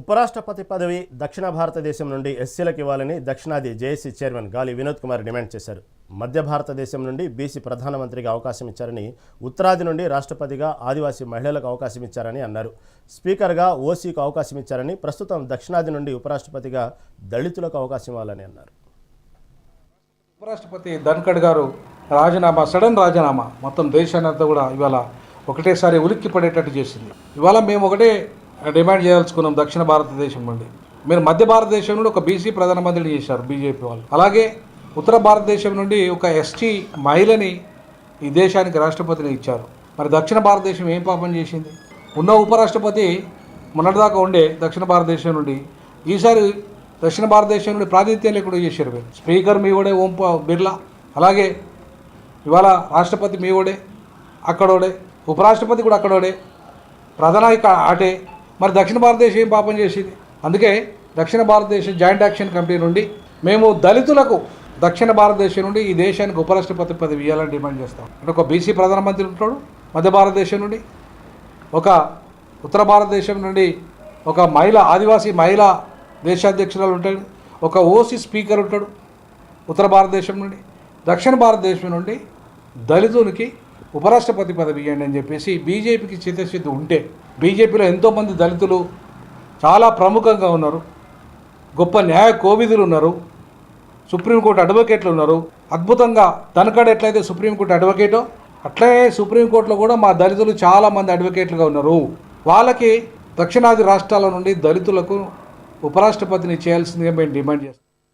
ఉపరాష్ట్రపతి పదవి దక్షిణ భారతదేశం నుండి ఎస్సీలకు ఇవ్వాలని దక్షిణాది జేఏసీ చైర్మన్ గాలి వినోద్ కుమార్ డిమాండ్ చేశారు. మధ్య భారతదేశం నుండి బీసీ ప్రధానమంత్రిగా అవకాశం ఇచ్చారని ఉత్తరాది నుండి రాష్ట్రపతిగా ఆదివాసీ మహిళలకు అవకాశం ఇచ్చారని అన్నారు. స్పీకర్గా ఓసీకు అవకాశం ఇచ్చారని ప్రస్తుతం దక్షిణాది నుండి ఉపరాష్ట్రపతిగా దళితులకు అవకాశం ఇవ్వాలని అన్నారు. ఉపరాష్ట్రపతి ధన్కడ్ గారు రాజీనామా సడన్ రాజీనామా మొత్తం దేశాన్ని అంతా కూడా ఇవాళ ఒకటేసారి ఉలిక్కి పడేటట్టు చేసింది. ఇవాళ మేము ఒకటే డిమాండ్ చేయాల్సుకున్నాం దక్షిణ భారతదేశం నుండి. మీరు మధ్య భారతదేశం నుండి ఒక బీసీ ప్రధానమంత్రిని చేశారు బీజేపీ వాళ్ళు. అలాగే ఉత్తర భారతదేశం నుండి ఒక ఎస్టీ మహిళని ఈ దేశానికి రాష్ట్రపతిని ఇచ్చారు. మరి దక్షిణ భారతదేశం ఏం పాపం చేసింది? ఉన్న ఉపరాష్ట్రపతి మొన్నటిదాకా ఉండే దక్షిణ భారతదేశం నుండి. ఈసారి దక్షిణ భారతదేశం నుండి ప్రాతినిధ్యం లేకుండా చేశారు మీరు స్పీకర్ మీ ఓడే ఓం బిర్లా. అలాగే ఇవాళ రాష్ట్రపతి మీ ఓడే అక్కడోడే ఉపరాష్ట్రపతి కూడా అక్కడోడే ప్రధాన ఆటే మరి దక్షిణ భారతదేశం ఏం పాపం చేసింది? అందుకే దక్షిణ భారతదేశం జాయింట్ యాక్షన్ కమిటీ నుండి మేము దళితులకు దక్షిణ భారతదేశం నుండి ఈ దేశానికి ఉపరాష్ట్రపతి పదవి ఇవ్వాలని డిమాండ్ చేస్తాం. అంటే ఒక బీసీ ప్రధానమంత్రి ఉంటాడు మధ్య భారతదేశం నుండి ఒక ఉత్తర భారతదేశం నుండి ఒక మహిళ ఆదివాసీ మహిళ దేశాధ్యక్షురాలు ఉంటాడు ఒక ఓసీ స్పీకర్ ఉంటాడు ఉత్తర భారతదేశం నుండి దక్షిణ భారతదేశం నుండి దళితునికి ఉపరాష్ట్రపతి పదవి ఇవ్వండి అని చెప్పేసి బీజేపీకి చిత్తశుద్ధి ఉంటే బీజేపీలో ఎంతోమంది దళితులు చాలా ప్రముఖంగా ఉన్నారు గొప్ప న్యాయ కోవిదులు ఉన్నారు సుప్రీంకోర్టు అడ్వకేట్లు ఉన్నారు. అద్భుతంగా తనకాడ ఎట్లయితే సుప్రీంకోర్టు అడ్వకేటో అట్లనే సుప్రీంకోర్టులో కూడా మా దళితులు చాలామంది అడ్వకేట్లుగా ఉన్నారు. వాళ్ళకి దక్షిణాది రాష్ట్రాల నుండి దళితులకు ఉపరాష్ట్రపతిని చేయాల్సిందిగా మేము డిమాండ్ చేస్తాం